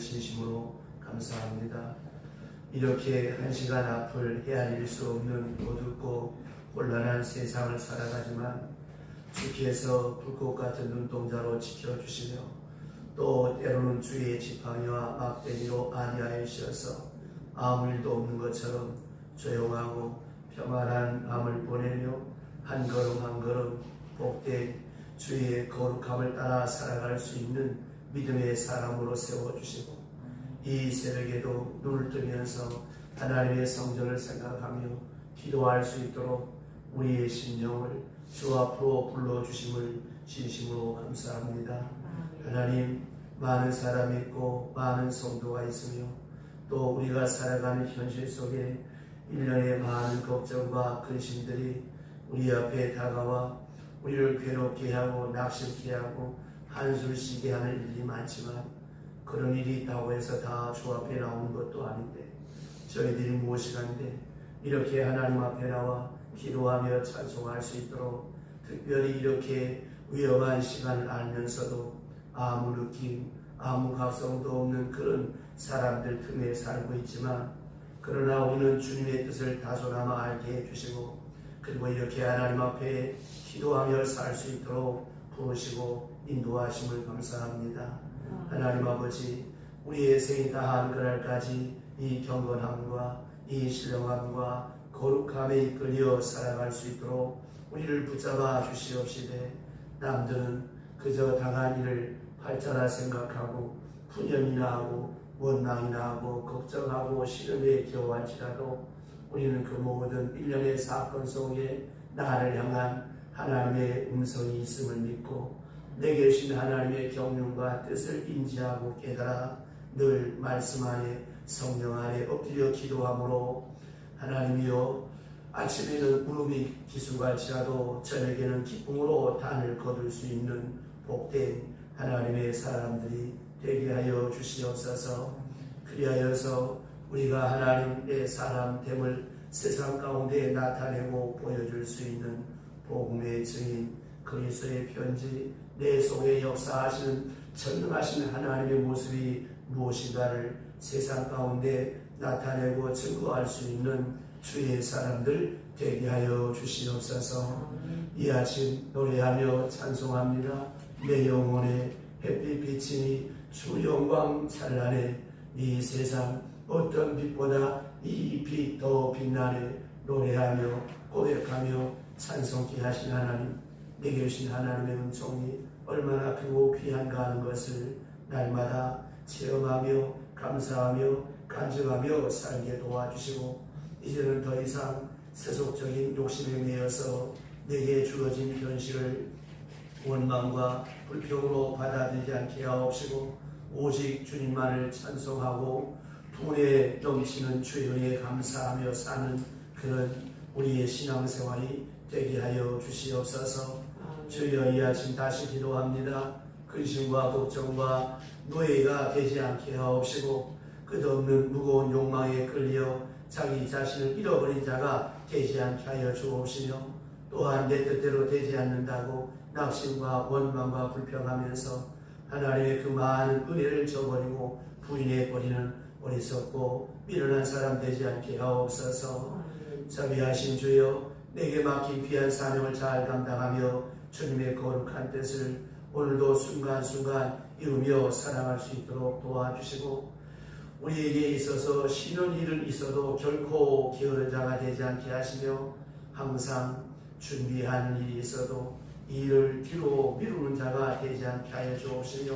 진심으로 감사합니다. 이렇게 한 시간 앞을 헤아릴 수 없는 어둡고 혼란한 세상을 살아가지만 주께서 불꽃 같은 눈동자로 지켜주시며 또 때로는 주의 지팡이와 막대기로 안위하여 주셔서 아무 일도 없는 것처럼 조용하고 평안한 밤을 보내며 한 걸음 한 걸음 복된 주의 거룩함을 따라 살아갈 수 있는 믿음의 사람으로 세워주시고 이 새벽에도 눈을 뜨면서 하나님의 성전을 생각하며 기도할 수 있도록 우리의 심령을 주 앞으로 불러주심을 진심으로 감사합니다. 하나님 많은 사람이 있고 많은 성도가 있으며 또 우리가 살아가는 현실 속에 일련의 많은 걱정과 근심들이 우리 앞에 다가와 우리를 괴롭게 하고 낙심케 하고 한술 쉬게 하는 일이 많지만 그런 일이 있다고 해서 다 주 앞에 나오는 것도 아닌데 저희들이 무엇이간데 이렇게 하나님 앞에 나와 기도하며 찬송할 수 있도록 특별히 이렇게 위험한 시간을 알면서도 아무 느낌, 아무 각성도 없는 그런 사람들 틈에 살고 있지만 그러나 우리는 주님의 뜻을 다소나마 알게 해주시고 그리고 이렇게 하나님 앞에 기도하며 살 수 있도록 부르시고 인도하심을 감사합니다. 하나님 아버지 우리의 생이 다한 그날까지 이 경건함과 이 신령함과 거룩함에 이끌려 살아갈 수 있도록 우리를 붙잡아 주시옵시되 남들은 그저 당한 일을 발전할 생각하고 푸념이나 하고 원망이나 하고 걱정하고 시름에 겨워할지라도 우리는 그 모든 일련의 사건 속에 나를 향한 하나님의 음성이 있음을 믿고 내게 주신 하나님의 경륜과 뜻을 인지하고 깨달아 늘 말씀 안에 성령 안에 엎드려 기도함으로 하나님이여 아침에는 울음이 기수갈지라도 저녁에는 기쁨으로 단을 거둘 수 있는 복된 하나님의 사람들이 되게 하여 주시옵소서. 그리하여서 우리가 하나님의 사람됨을 세상 가운데 나타내고 보여줄 수 있는 복음의 증인 그리스도의 편지 내 속에 역사하시는 전능하신 하나님의 모습이 무엇인가를 세상 가운데 나타내고 증거할 수 있는 주의 사람들 되게 하여 주시옵소서. 이 아침 노래하며 찬송합니다. 내 영혼에 햇빛 비치니 주 영광 찬란해. 이 세상 어떤 빛보다 이 빛 더 빛나네. 노래하며 고백하며 찬송케 하신 하나님 내게 주신 하나님의 은총이 얼마나 크고 귀한가 하는 것을 날마다 체험하며 감사하며 간증하며 살게 도와주시고 이제는 더 이상 세속적인 욕심에 매여서 내게 주어진 현실을 원망과 불평으로 받아들이지 않게 하옵시고 오직 주님만을 찬송하고 분에 넘치는 주연에 감사하며 사는 그런 우리의 신앙생활이 되게 하여 주시옵소서 주여 이 아침 다시 기도합니다. 근심과 걱정과 노예가 되지 않게 하옵시고 끝없는 무거운 욕망에 끌려 자기 자신을 잃어버린 자가 되지 않게 하여 주옵시며 또한 내 뜻대로 되지 않는다고 낙심과 원망과 불평하면서 하나님의 그 많은 은혜를 저버리고 부인해버리는 어리석고 미련한 사람 되지 않게 하옵소서 자비하신 주여 내게 맡긴 귀한 사명을 잘 감당하며 주님의 거룩한 뜻을 오늘도 순간순간 이루며 살아갈 수 있도록 도와주시고 우리에게 있어서 쉬는 일은 있어도 결코 게으른 자가 되지 않게 하시며 항상 준비하는 일이 있어도 이 일을 뒤로 미루는 자가 되지 않게 하여 주옵시며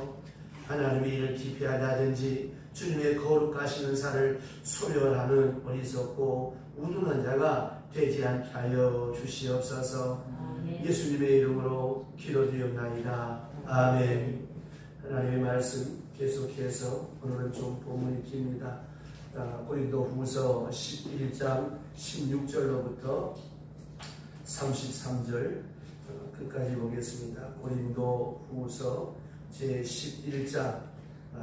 하나님의 일을 기피하다든지 주님의 거룩하신 은사를 소멸하는 어리석고 우둔한 자가 되지 않게 하여 주시옵소서 예수님의 이름으로 기도드리옵나이다. 아멘. 하나님의 말씀 계속해서 오늘은 좀 본문이 깁니다. 아, 고린도 후서 11장 16절로부터 33절 어, 끝까지 보겠습니다. 고린도 후서 제 11장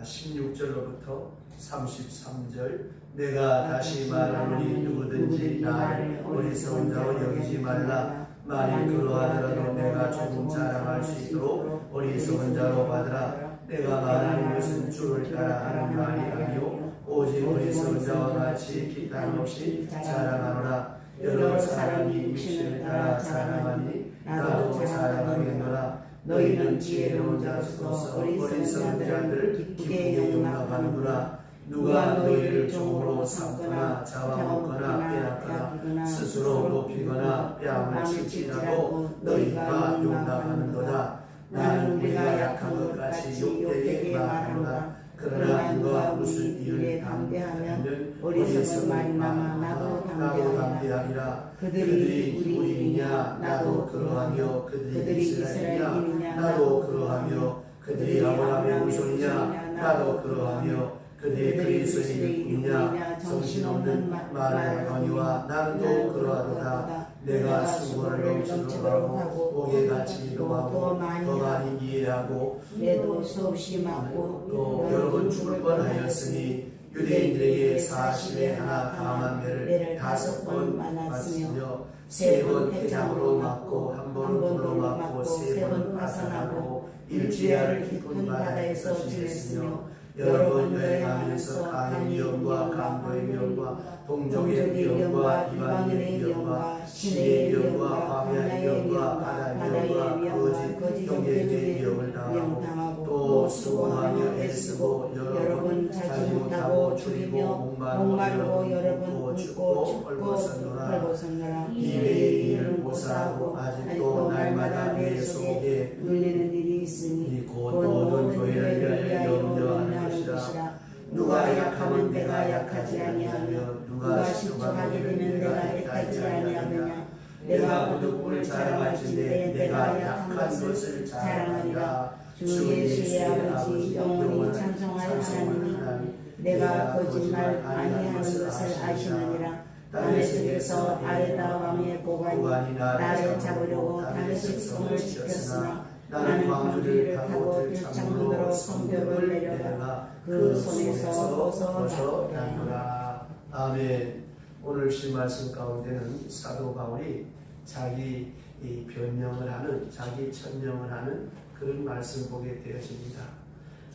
16절로부터 33절 내가 다시 말하노니 누구든지 나를 어리석은 자로 여기지 말라 만일 그러하더라도 내가 조금 자랑할 수 있도록 어리석은 자로 받으라. 내가 말하는 것은 주를 따라 하는 말이 아니요. 오직 어리석은 자와 같이 기탄 없이 자랑하노라. 여러 사람이 육신을 따라 자랑하니 나도 자랑하겠노라. 너희는 지혜로운 자로서 어리석은 자들을 기쁘게 용납하는구나 누가 너희를 종으로 삼거나 잡아먹거나 빼앗거나 스스로 높이거나 뺨을 칠칠하고 너희가 용납하는도다. 나는 우리가 약한 것 같이 욕되게 말하노라 그러나 누가 무슨 일을 담대하면 어리석은 말이 남아 나도 담대하리라. 그들이 우리이냐 나도 그러하며 그들이 이스라엘이냐 나도 그러하며 그들이 아브라함의 후손이냐 나도 그러하며 그들이 그리스도인이냐 정신없는 말을 하거니와 나는 또 그러하도다. 내가 수고를 넘치도록 하고 목에 갇히기도 하고 더 많이 이해하고 내도 수없이 맞고 또 여러 번 죽을 뻔하였으니 유대인들에게 사십에 하나 감한 배를 다섯 번 맞으며 세 번 태장으로 맞고 한 번 불로 맞고 세 번 파산하고 일주야를 깊은 바다에서 지냈으며 여러 번 여행하면서 가는 위험과 강도의 위험과 동족의 위험과 이방인의 위험과 신의 위험과 광야의 위험과 바다의 위험과 거짓 형제의 위험을 당하고 또 수고하며 애쓰고 여러 번 자지 못하고 줄이며 목마르고 여러 번 굶고 춥고 헐벗었노라. 헐벗었노라. 이 외의 일을 모사하고 아직도 날마다 내 속에 눌리는 있으니 이곧 모든 교회를 위하여 염려하는 것이라. 누가 약하면 내가 약하지 아니하며 누가 실족하게 되면 내가 애타지 아니하느냐. 내가 무릎을 자랑할진대 내가 약한 것을 자랑하리라. 주 예수의 아버지 영원히 찬송할 하나님이 내가 거짓말 아니하는 것을 아시느니라. 땅의 속에서 아래다 왕의 고관이 나를 잡으려고 담의 식성을 지켰으나 나는 광주리를 타고 들창문으로 성벽을 내려가 그 손에서 벗어났노라 아멘. 오늘 신 말씀 가운데는 사도 바울이 자기 이 변명을 하는 자기 천명을 하는 그런 말씀 보게 되어집니다.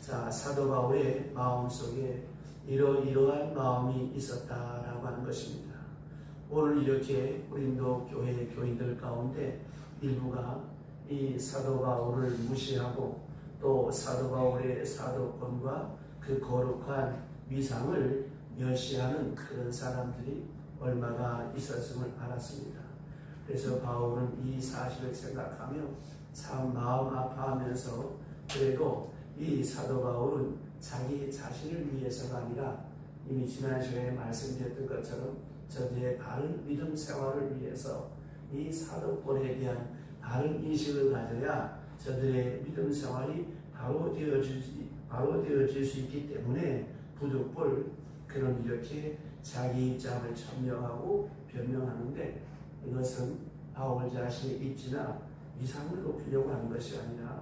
자 사도 바울의 마음 속에 이러 이러한 마음이 있었다라고 하는 것입니다. 오늘 이렇게 우린도 교회 교인들 가운데 일부가 이 사도 바울을 무시하고 또 사도 바울의 사도권과 그 거룩한 위상을 멸시하는 그런 사람들이 얼마가 있었음을 알았습니다. 그래서 바울은 이 사실을 생각하며 참 마음 아파하면서 그래도 이 사도 바울은 자기 자신을 위해서가 아니라 이미 지난 시간에 말씀드렸던 것처럼 저들의 바른 믿음 생활을 위해서 이 사도권에 대한 바른 인식을 가져야 저들의 믿음 생활이 바로 되어질, 바로 되어질 수 있기 때문에 부득불 그런 이렇게 자기 입장을 천명하고 변명하는데 이것은 바울 자신의 입지나 위상을 높이려고 하는 것이 아니라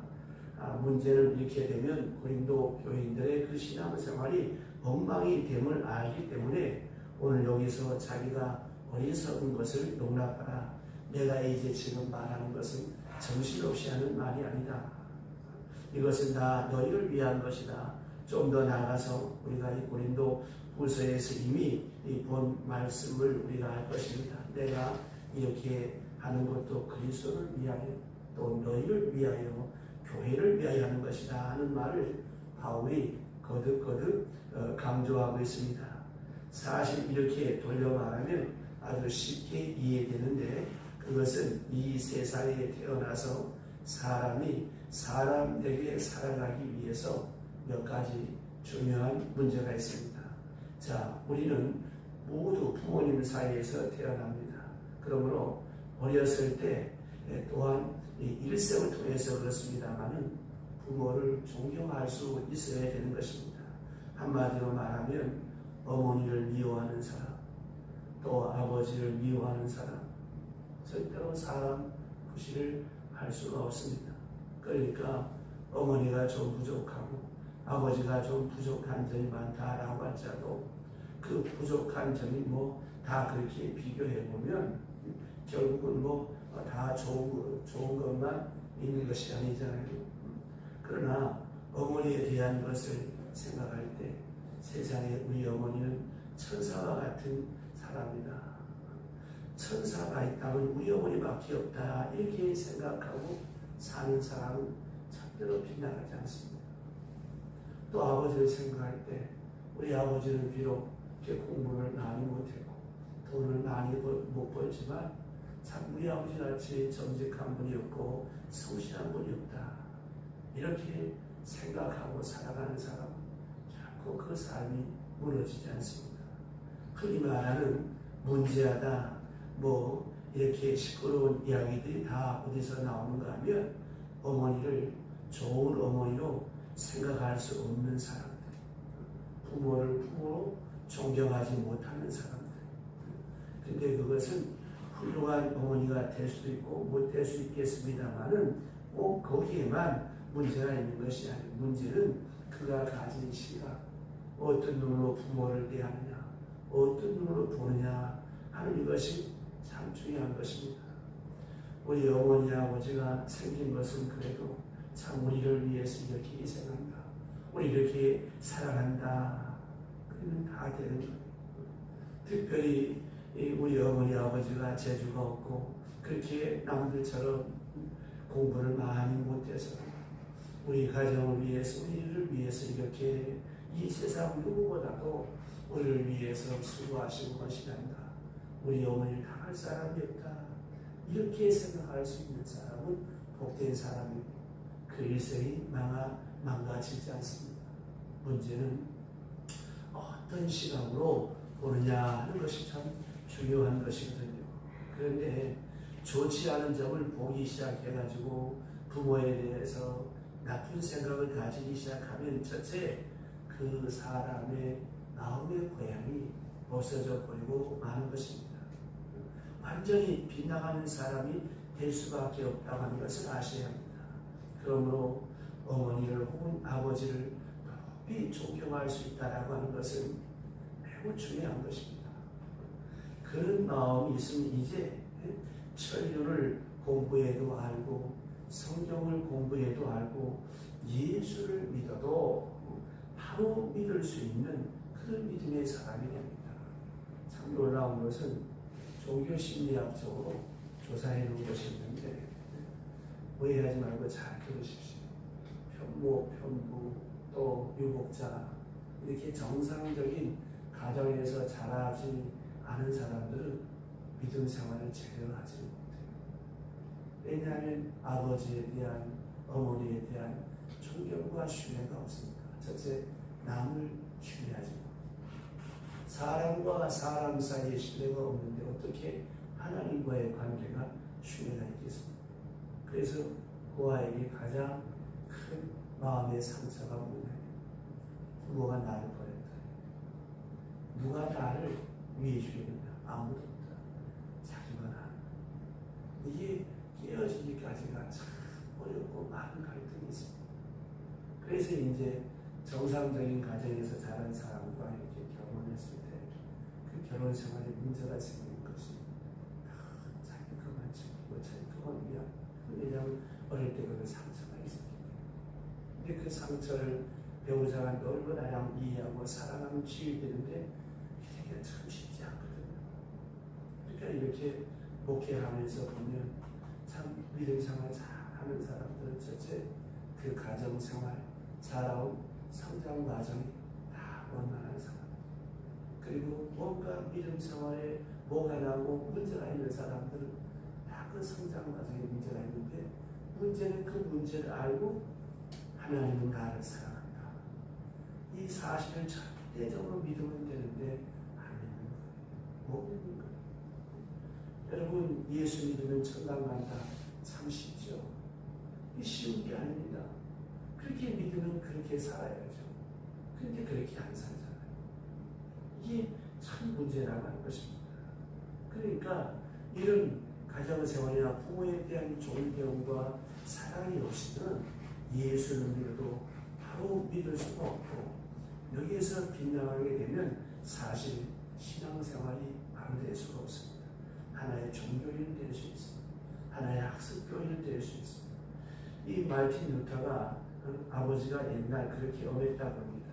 아, 문제는 이렇게 되면 고린도 교인들의 그 신앙생활이 엉망이 됨을 알기 때문에 오늘 여기서 자기가 어리석은 것을 용납하라. 내가 이제 지금 말하는 것은 정신없이 하는 말이 아니다. 이것은 다 너희를 위한 것이다. 좀 더 나아가서 우리가 이 고린도 후서에서 이미 이 본 말씀을 우리가 할 것입니다. 내가 이렇게 하는 것도 그리스도를 위하여 또 너희를 위하여 교회를 위하여 하는 것이다 하는 말을 바울이 거듭거듭 어, 강조하고 있습니다. 사실 이렇게 돌려 말하면 아주 쉽게 이해되는데 그것은 이 세상에 태어나서 사람이 사람에게 살아가기 위해서 몇 가지 중요한 문제가 있습니다. 자, 우리는 모두 부모님 사이에서 태어납니다. 그러므로 어렸을 때 예, 또한 이 일생을 통해서 그렇습니다만은 부모를 존경할 수 있어야 되는 것입니다. 한마디로 말하면 어머니를 미워하는 사람, 또 아버지를 미워하는 사람, 절대로 사람 부시를 할 수가 없습니다. 그러니까 어머니가 좀 부족하고 아버지가 좀 부족한 점이 많다라고 할지라도 그 부족한 점이 뭐 다 그렇게 비교해 보면 결국은 뭐 어, 다 좋은, 거- 좋은 것만 있는 것이 아니잖아요. 그러나 어머니에 대한 것을 생각할 때 세상에 우리 어머니는 천사와 같은 사람이다. 천사가 있다면 우리 어머니밖에 없다. 이렇게 생각하고 사는 사람은 절대로 빗나가지 않습니다. 또 아버지를 생각할 때 우리 아버지는 비록 공부를 많이 못했고 돈을 많이 벌- 못 벌지만 참 우리 아버지 같이 정직한 분이었고 성실한 분이었다. 이렇게 생각하고 살아가는 사람은 결코 그 삶이 무너지지 않습니다. 흔히 말하는 문제하다, 뭐 이렇게 시끄러운 이야기들이 다 어디서 나오는가 하면 어머니를 좋은 어머니로 생각할 수 없는 사람들, 부모를 부모로 존경하지 못하는 사람들. 근데 그것은 훌륭한 어머니가 될 수도 있고 못 될 수 있겠습니다만은 꼭 거기에만 문제가 있는 것이 아니고 문제는 그가 가진 시각, 어떤 눈으로 부모를 대하느냐, 어떤 눈으로 보느냐 하는 이것이 참 중요한 것입니다. 우리 어머니 아버지가 생긴 것은 그래도 참 우리를 위해서 이렇게 희생한다. 우리 이렇게 사랑한다. 그러면 다 되는 거예요. 특별히 이 우리 어머니 아버지가 재주가 없고 그렇게 남들처럼 공부를 많이 못해서 우리 가정을 위해서 우리를 위해서 이렇게 이 세상 누구보다도 우리를 위해서 수고하시고 하시란다. 우리 어머니를 당할 사람이 없다. 이렇게 생각할 수 있는 사람은 복된 사람이고 그 일생이 망아, 망가지지 않습니다. 문제는 어떤 시각으로 보느냐 하는 것이 참 중요한 것이거든요. 그런데 좋지 않은 점을 보기 시작해가지고 부모에 대해서 나쁜 생각을 가지기 시작하면 첫째 그 사람의 마음의 고향이 없어져 버리고 마는 것입니다. 완전히 빗나가는 사람이 될 수밖에 없다고 하는 것을 아셔야 합니다. 그러므로 어머니를 혹은 아버지를 높이 존경할 수 있다라고 하는 것은 매우 중요한 것입니다. 그런 마음이 있으면 이제 천류를 공부해도 알고 성경을 공부해도 알고 예수를 믿어도 바로 믿을 수 있는 그런 믿음의 사람이 됩니다. 참 놀라운 것은 종교 심리학적으로 조사해 놓은 것이 있는데 오해하지 말고 잘 들으십시오. 편모, 편부, 또 유복자 이렇게 정상적인 가정에서 자라지 않은 사람들은 믿음 생활을 제대로 하지 못해요. 왜냐하면 아버지에 대한 어머니에 대한 존경과 신뢰가 없으니까. 첫째, 남을 신뢰하지 마. 사람과 사람 사이에 신뢰가 없는데 어떻게 하나님과의 관계가 신뢰가 있겠습니까? 그래서 고아에게 가장 큰 마음의 상처가 뭐냐? 부모가 나를 버렸다. 누가 나를 위해 주겠느냐? 아무도 없다. 자기만 한. 이게 깨어지기까지가 참 어렵고 많은 갈등이 있습니다. 그래서 이제 정상적인 가정에서 자란 사람과 이렇게 결혼했을 때 그 결혼 생활에 문제가 생기는 것이 다 자기 그만 지키고 자기 그만 위한 왜냐하면 어릴 때 그런 상처가 때문에 근데 그 상처를 배우자가 얼마나 이해하고 사랑하면 치유되는데 이게 참 쉽지 않거든요. 그러니까 이렇게 목회하면서 보면 참 믿음 생활 잘하는 사람들은 첫째 그 가정 생활 자라온 성장 과정이 다 원만한 사람. 그리고 뭔가 믿음 생활에 뭐가 나고 문제가 있는 사람들은 다그 성장 과정에 문제가 있는데 문제는 그 문제를 알고 하나님은 나를 사랑한다. 이 사실을 절대적으로 믿으면 되는데 믿는 거예요. 여러분 예수 믿으면 천당 간다. 참 쉽죠. 이 쉬운 게 아닙니다. 그렇게 믿으면 그렇게 살아야죠. 근데 그렇게 안 살잖아요. 이게 참 문제라고 하는 것입니다. 그러니까 이런 가정생활이나 부모에 대한 존경과 사랑이 없이는 예수를 믿어도 바로 믿을 수가 없고 여기에서 빗나가게 되면 사실 신앙생활이 바로 될 수가 없습니다. 하나의 종교인이 될 수 있습니다. 하나의 학습 교인이 될 수 있습니다. 이 말틴 루터가 그 아버지가 옛날 그렇게 엄했다고 합니다.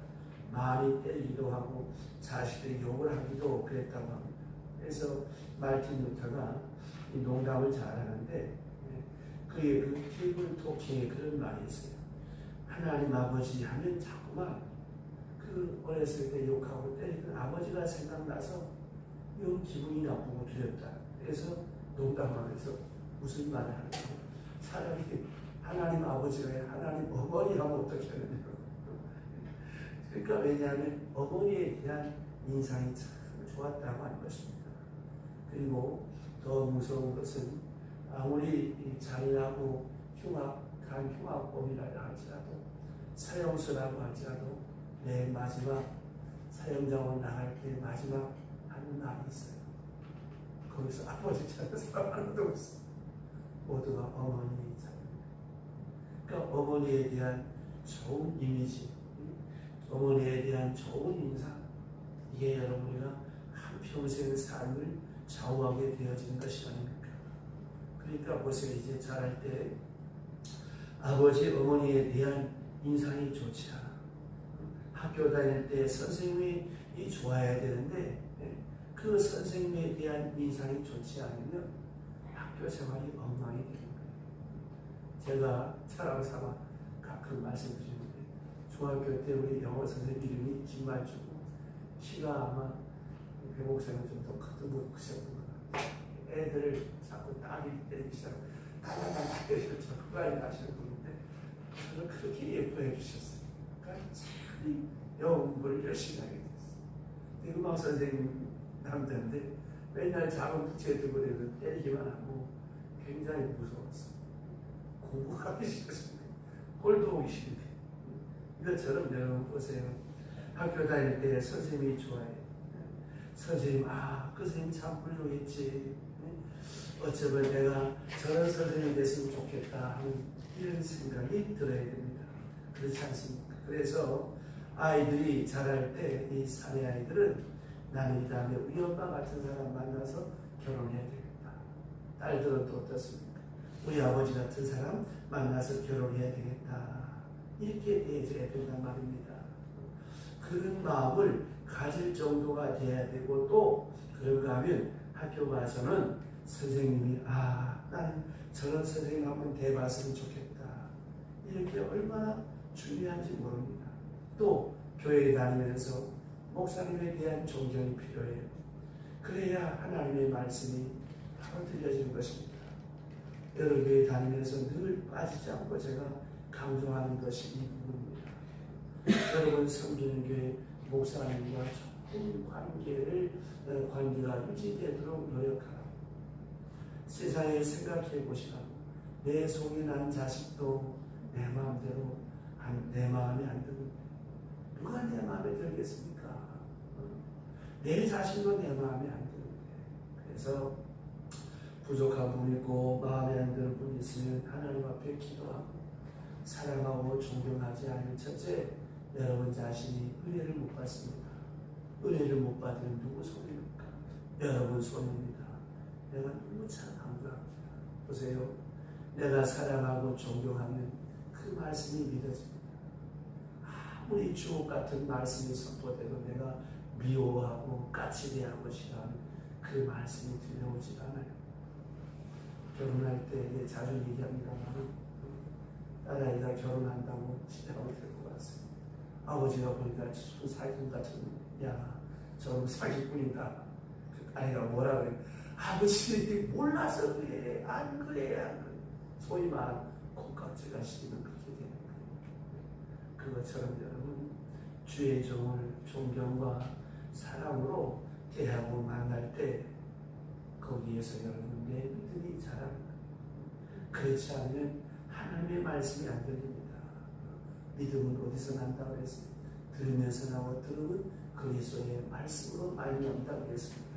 많이 때리기도 하고 자식들이 욕을 하기도 그랬다고 합니다. 그래서 말틴 루터가 이 농담을 잘하는데 예, 그의 그 테이블 토킹에 그런 말이 있어요. 하나님 아버지 하면 자꾸만 그 어렸을 때 욕하고 때리던 아버지가 생각나서 요 기분이 나쁘고 두렵다. 그래서 농담하면서 무슨 말을 하냐고 차라리 하나님 아버지가 하나님 어머니 하면 어떻게 하느냐고. 그러니까 왜냐하면 어머니에 대한 인상이 참 좋았다고 하는 것입니다. 그리고 더 무서운 것은 아무리 이 잔인하고 흉악한 흉악범이라 할지라도 사형수라고 할지라도 내 마지막 사형장원 나갈 때 마지막 하는 날이 있어요. 거기서 아버지 찾는 사람 하나도 없어. 모두가 어머니 찾는. 그러니까 어머니에 대한 좋은 이미지, 어머니에 대한 좋은 인상, 이게 여러분 우리가 한 평생 삶을 좌우하게 되어지는 것이 아닙니까? 그러니까 보세요. 이제 자랄 때 아버지, 어머니에 대한 인상이 좋지 않아. 학교 다닐 때 선생님이 이 좋아야 되는데 예, 그 선생님에 대한 인상이 좋지 않으면 학교 생활이 엉망이 되는 거예요. 제가 사람 삼아 가끔 말씀드리는데 중학교 때 우리 영어 선생님 이름이 김말주고 키가 아마 배 크던 분 크셨던 것 같아요. 애들을 자꾸 딸이 때리기 시작하고 딸딸딸. 그거 아니 아시는 분인데 저를 그렇게 예뻐해 주셨어요. 그러니까 참 영어를 열심히 하게 됐어요. 음악 선생님 남자인데 맨날 작은 부채 들고 다니면서 때리기만 하고 굉장히 무서웠어요. 공부하기 싫었습니다. 꼴도 보기 싫은데. 이것처럼 여러분 보세요. 학교 다닐 때 선생님이 좋아해요. 선생님, 아, 그 선생님 참 훌륭했지. 어쩌면 내가 저런 선생님이 됐으면 좋겠다 하는 이런 생각이 들어야 됩니다. 그렇지 않습니까? 그래서 아이들이 자랄 때 이 사내 아이들은 나는 이 다음에 우리 엄마 같은 사람 만나서 결혼해야 되겠다. 딸들은 또 어떻습니까? 우리 아버지 같은 사람 만나서 결혼해야 되겠다. 이렇게 대해줘야 된단 말입니다. 그런 마음을 가질 정도가 돼야 되고 또 그런가 하면 학교 가서는 선생님이 아 나는 저런 선생님 한번 대봤으면 좋겠다. 이렇게 얼마나 중요한지 모릅니다. 또 교회에 다니면서 목사님에 대한 존경이 필요해요. 그래야 하나님의 말씀이 바로 들려지는 것입니다. 여러 교회 다니면서 늘 빠지지 않고 제가 강조하는 것이 이 부분입니다. 여러분 섬기는 교회 목사님과 좋은 관계를 어, 관계가 유지되도록 노력하라. 세상에 생각해 보시라고 내 속에 난 자식도 내 마음대로 안, 내 마음에 안 드는 누가 내 마음에 들겠습니까? 어? 내 자신도 내 마음에 안 드는데 그래서 부족한 분 있고 마음에 안 드는 분 있으면 하나님 앞에 기도하고 사랑하고 존경하지 않는 첫째 여러분 자신이 은혜를 못 받습니다. 은혜를 못 받으면 누구 손입니까? 여러분 손입니다. 내가 누구 참 강조합니다. 보세요. 내가 사랑하고 존경하면 그 말씀이 믿어집니다. 아무리 주옥 같은 말씀이 선포돼도 내가 미워하고 까칠해하고 싫어하면 그 말씀이 들려오지 않아요. 결혼할 때 예, 자주 얘기합니다만 딸아이가 결혼한다고 시작하고 들고. 아버지가 보니까 무슨 사기꾼 같은 야 저놈 사기꾼이다. 그 아이가 뭐라 그래? 아버지 몰라서 그래 안 그래 안 그래. 소위 말하는 콩깍지가 시키면 그렇게 되는 거예요. 그것처럼 여러분 주의 종을 존경과 사랑으로 대하고 만날 때 거기에서 여러분 내 믿음이 자랍니다. 그렇지 않으면 하나님의 말씀이 안 들립니다. 믿음은 어디서 난다고 그랬어요? 들으면서 나고 들으면 그리스도의 말씀으로 말미암다 그랬습니다.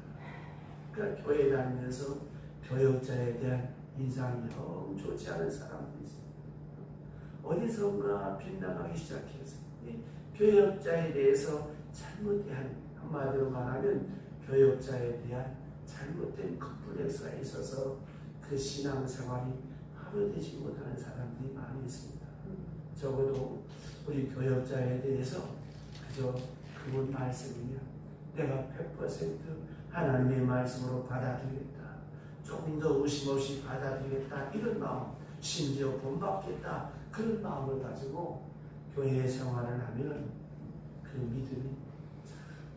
그러니까 교회 다니면서 교역자에 대한 인상이 영 좋지 않은 사람들이 있습니다. 어디선가 빗나가기 시작해서 이 교역자에 대해서 잘못된 한마디로 말하면 교역자에 대한 잘못된 컴플렉스가 있어서 그 신앙생활이 하루 되지 못하는 사람들이 많이 있습니다. 적어도 우리 교역자에 대해서 그저 그분 말씀이면 내가 100% 하나님의 말씀으로 받아들이겠다. 조금 더 의심 없이 받아들이겠다. 이런 마음, 심지어 본받겠다. 그런 마음을 가지고 교회 생활을 하면 그 믿음이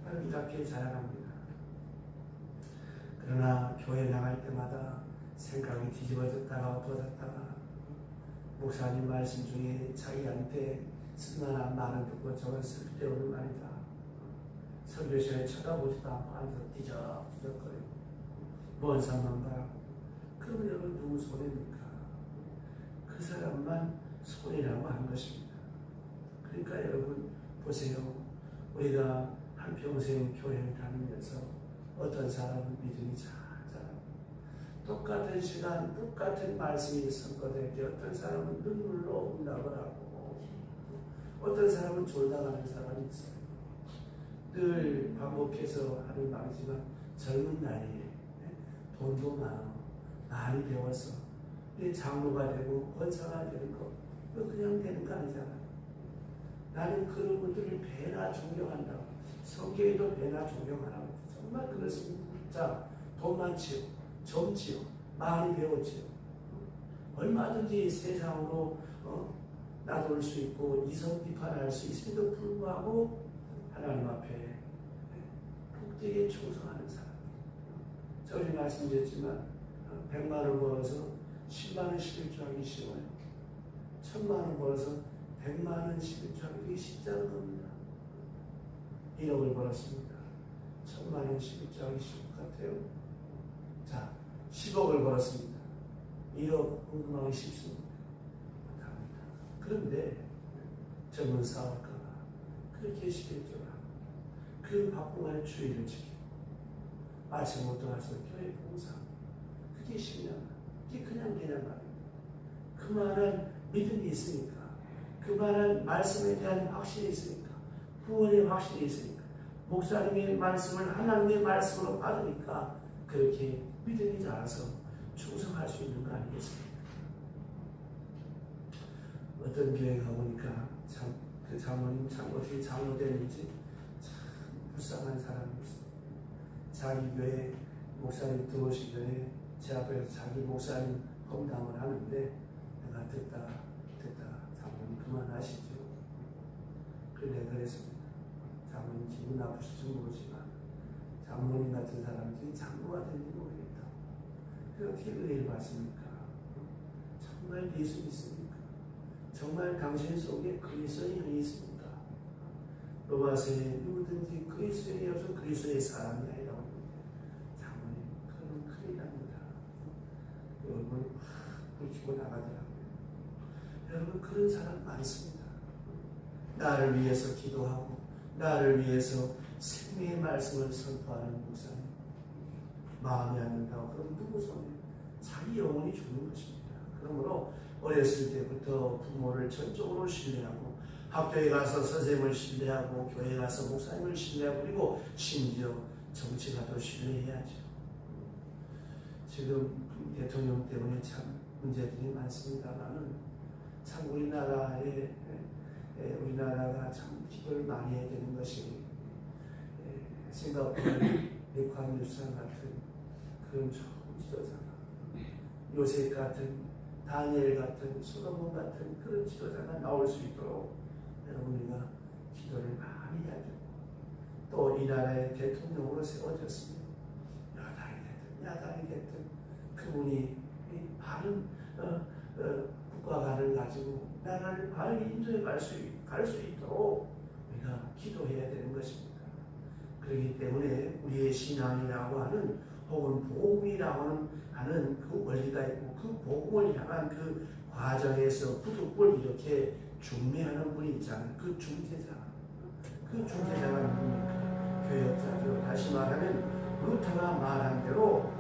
아름답게 자라납니다. 그러나 교회 나갈 때마다 생각이 뒤집어졌다가 엎어졌다가 목사님 말씀 중에 자기한테 쓴만한 말을 듣고 저건 쓸데없는 말이다. 설교 시간에 쳐다보지도 않고 앉아서 뒤적뒤적거리고 먼 산만 바라고 그러면 여러분 누구 손해입니까? 그 사람만 손해라고 하는 것입니다. 그러니까 여러분 보세요. 우리가 한평생 교회를 다니면서 어떤 사람은 믿음이 잘 똑같은 시간 똑같은 말씀이 때 어떤 사람은 눈물로 응답을 하고 어떤 사람은 졸다가는 사람이 있어요. 늘 반복해서 하는 말이지만 젊은 나이에 돈도 많아 많이 배워서 이 장로가 되고 권사가 되는 거 그거 그냥 되는 거 아니잖아요. 나는 그런 분들을 배나 존경한다고 성경에도 배나 존경하라고 정말 그렇습니다. 자, 돈 많지요, 젊지요, 많이 배웠지요. 얼마든지 세상으로 어, 나돌 수 있고 이성 비판할 수 있음에도 불구하고 하나님 앞에 복되게 충성하는 사람. 저번에 말씀드렸지만 100만 원 벌어서 10만 원 11조 하기 쉬워요. 1000만 원 벌어서 100만 원 11조 하기 쉽지 않은 겁니다. 1억을 벌었습니다. 1000만 원 11조 하기 쉬울 것 같아요. 자, 10억을 벌었습니다. 1억 궁금하기 쉽습니다. 못합니다. 그런데 젊은 사업가가 그렇게 11조를 하고 그 바쁜 간에 주의를 지키고 아침 못 들어가서 교회 봉사 그게 10년 그게 그냥 되는 말입니다. 그만한 믿음이 있으니까 그만한 말씀에 대한 확신이 있으니까 구원의 확신이 있으니까 목사님의 말씀을 하나님의 말씀으로 받으니까 그렇게 믿음이 자라서 충성할 수 있는 거 아니겠습니까? 어떤 교회 가보니까 참, 그 장로님 참 어떻게 장로되는지 참 불쌍한 사람이었어요. 자기 교회 목사님 들어오시 전에 제 앞에서 자기 목사님 험담을 하는데 내가 듣다가 듣다가 장로님 그만하시죠. 그래 내가 그랬습니다. 장로님 기분 나쁘실지 모르지만 장로님 같은 사람들이 되는지 모르겠다. 그 어떻게 은혜를 받습니까? 정말 예수 믿습니까? 정말 당신 속에 그리스도인이 있습니까? 로마서에 누구든지 그리스도인이 없어 그리스도의 사람이 아니라고 하는데 장모님 그건 큰일 납니다. 여러분 불키고 나가더라고요. 여러분 그런 사람 많습니다. 나를 위해서 기도하고 나를 위해서 생명의 말씀을 선포하는 목사님 마음에 안 든다고 그럼 누구 손에 자기 영혼이 죽는 것입니다. 그러므로 어렸을 때부터 부모를 전적으로 신뢰하고 학교에 가서 선생님을 신뢰하고 교회에 가서 목사님을 신뢰하고 그리고 심지어 정치가도 신뢰해야죠. 지금 대통령 때문에 참 문제들이 많습니다만은 참 우리나라에 에, 우리나라가 참 기도를 많이 해야 되는 것이 에, 싱가포르 리ኳ뉴산 같은 그런 좋은 지도자가 요셉 같은 다니엘 같은 소로몬 같은 그런 지도자가 나올 수 있도록 여러분 우리가 기도를 많이 해야 되고 또 이 나라의 대통령으로 세워졌으면 여당이 됐든 야당이 됐든 그분이 이 바른 어, 어, 국가관을 가지고 나라를 바르게 인도해 갈 수 갈수 있도록 우리가 기도해야 되는 것입니다. 그렇기 때문에 우리의 신앙이라고 하는 혹은 복음이라고 하는 그 원리가 있고 그 복음을 향한 그 과정에서 부득불 이렇게 중매하는 분이 있잖아요. 그 중재자. 그 중재자가 누굽니까? 교역자죠. 다시 말하면 루터가 말한 대로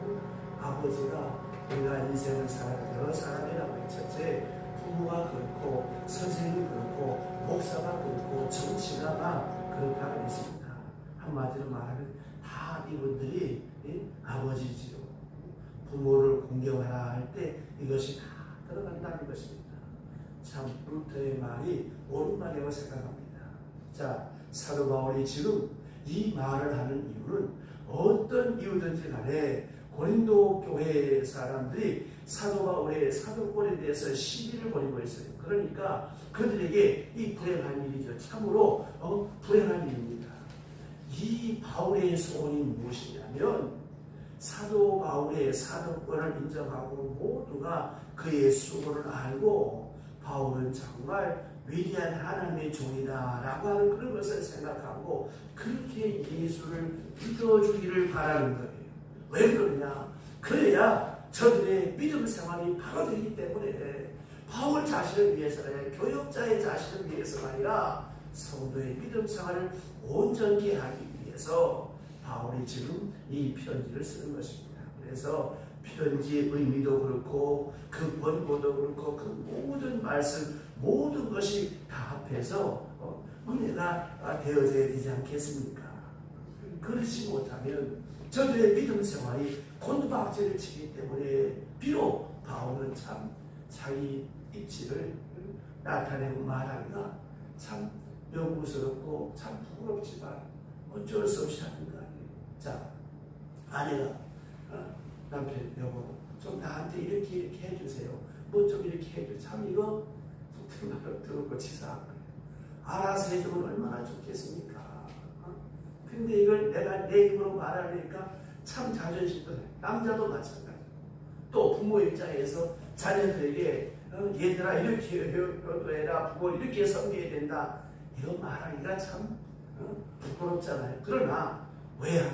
아버지가 우리가 인생을 살아갈 여러 사람이라고 했 첫째 부모가 그렇고 선생님이 그렇고 목사가 그렇고 정치가가 그렇다고 했습니다. 한마디로 말하면 다 이분들이 이 아버지지요. 부모를 공경하라 할 때 이것이 다 들어간다는 것입니다. 참 루터의 말이 옳은 말이라고 생각합니다. 자, 사도 바울이 지금 이 말을 하는 이유는 어떤 이유든지 간에 고린도 교회 사람들이 사도 바울의 사도권에 대해서 시비를 벌이고 있어요. 그러니까 그들에게 이 불행한 일이죠. 참으로 어, 불행한 일입니다. 이 바울의 소원이 무엇이냐면 사도 바울의 사도권을 인정하고 모두가 그의 수고를 알고 바울은 정말 위대한 하나님의 종이다라고 하는 그런 것을 생각하고 그렇게 예수를 믿어주기를 바라는 거예요. 왜 그러냐? 그래야 저들의 믿음 생활이 바로 되기 때문에 바울 자신을 아니라 교역자의 자신을 위해서가 아니라 성도의 믿음 생활을 온전히 하기 위해서 바울이 지금 이 편지를 쓰는 것입니다. 그래서 편지의 의미도 그렇고 그 번고도 그렇고 그 모든 말씀 모든 것이 다 합해서 어, 은혜가 되어져야 되지 않겠습니까? 그렇지 못하면 저들의 믿음 생활이 곤두박질을 치기 때문에 비록 바울은 참 자기 입지를 나타내고 말하기가 참 명구스럽고 참 부끄럽지만 어쩔 수 없이 하는 거 아니에요. 자, 아내가 어, 남편 여보 좀 나한테 이렇게 이렇게 해주세요. 뭐 좀 이렇게 해줘. 참 이거 속된 말로 들었고 치사한 거예요. 알아서 해주면 얼마나 좋겠습니까? 어? 근데 이걸 내가 내 입으로 말하니까 참 자존심도 돼. 남자도 마찬가지. 또 부모 입장에서 자녀들에게 어, 얘들아 이렇게 해라 부모 이렇게 섬겨야 된다. 이거 말하기가 참 어, 부끄럽잖아요. 그러나 거예요?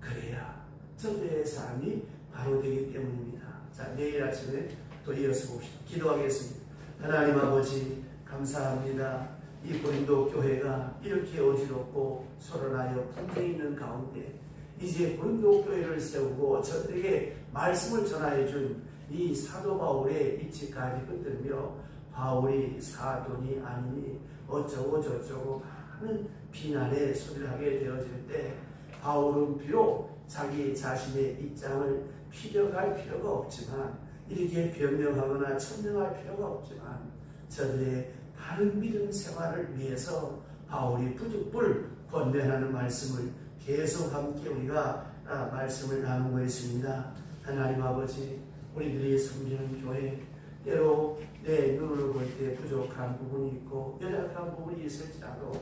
그래야 저들의 삶이 바로 되기 때문입니다. 자 내일 아침에 또 이어서 봅시다. 기도하겠습니다. 하나님 아버지 감사합니다. 이 고린도 교회가 이렇게 어지럽고 소란하여 분쟁이 있는 가운데 이제 고린도 교회를 세우고 저들에게 말씀을 전하여 준 이 사도 바울의 입지까지 흔들며 바울이 사돈이 아니니 어쩌고 저쩌고 많은 비난의 소리를 하게 되어질 때 바울은 비록 자기 자신의 입장을 피력할 필요가 없지만 이렇게 변명하거나 천명할 필요가 없지만 저들의 바른 믿음 생활을 위해서 바울이 부득불 권면하는 말씀을 계속 함께 우리가 아, 말씀을 나누고 있습니다. 하나님 아버지 우리들이 섬기는 교회 때로 내 눈으로 볼 때 부족한 부분이 있고 연약한 부분이 있을지라도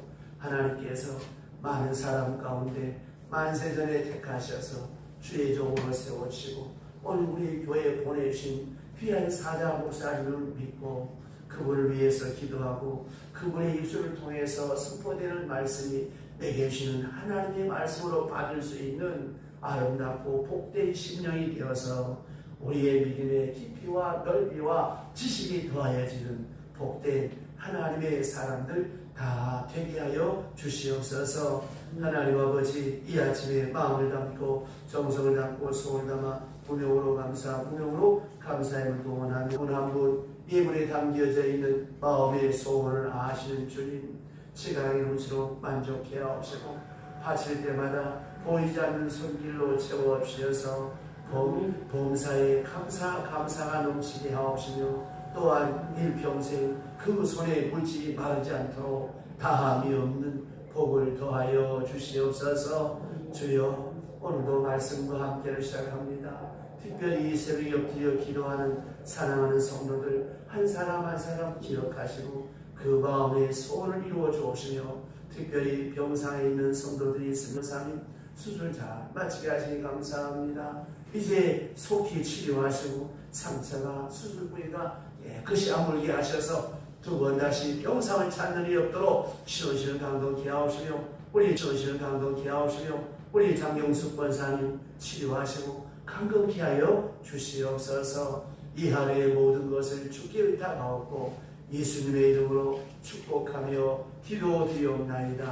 하나님께서 많은 사람 가운데 만세전에 택하셔서 주의 종으로 세워주시고 오늘 우리 교회에 보내주신 귀한 사자 목사님을 믿고 그분을 위해서 기도하고 그분의 입술을 통해서 선포되는 말씀이 내게 주시는 하나님의 말씀으로 받을 수 있는 아름답고 복된 심령이 되어서 우리의 믿음의 깊이와 넓이와 지식이 더하여지는 복된 하나님의 사람들 다 되게 하여 주시옵소서. 하나님 아버지 이 아침에 마음을 담고 정성을 담고 소을 담아 분명으로 감사 분명으로 감사의 동원하며 한분 예물에 담겨져 있는 마음의 소원을 아시는 주님 시간의 음수로 만족해 하옵시고 바칠 때마다 보이지 않는 손길로 채워 주셔서 범, 범사에 감사 감사가 넘치게 하옵시며 또한 일평생 그 손에 묻지 마르지 않도록 다함이 없는 복을 더하여 주시옵소서 주여 오늘도 말씀과 함께를 시작합니다. 특별히 이 새벽에 기도하는 사랑하는 성도들 한 사람 한 사람 기억하시고 그 마음의 소원을 이루어 주옵시며 특별히 병상에 있는 성도들이 있으면 사님 수술 잘 마치게 하시니 감사합니다. 이제 속히 치료하시고 상처가 수술 부위가 깨끗이 아물게 하셔서 두 번 다시 병상을 찾는 일이 없도록 시원시원 강동케 하옵시며 우리 시원시원 강동케 하옵시며 우리 장경숙 권사님 치료하시고 강건케 하여 주시옵소서 이 하루의 모든 것을 주께 의탁하옵고 예수님의 이름으로 축복하며 기도드리옵나이다.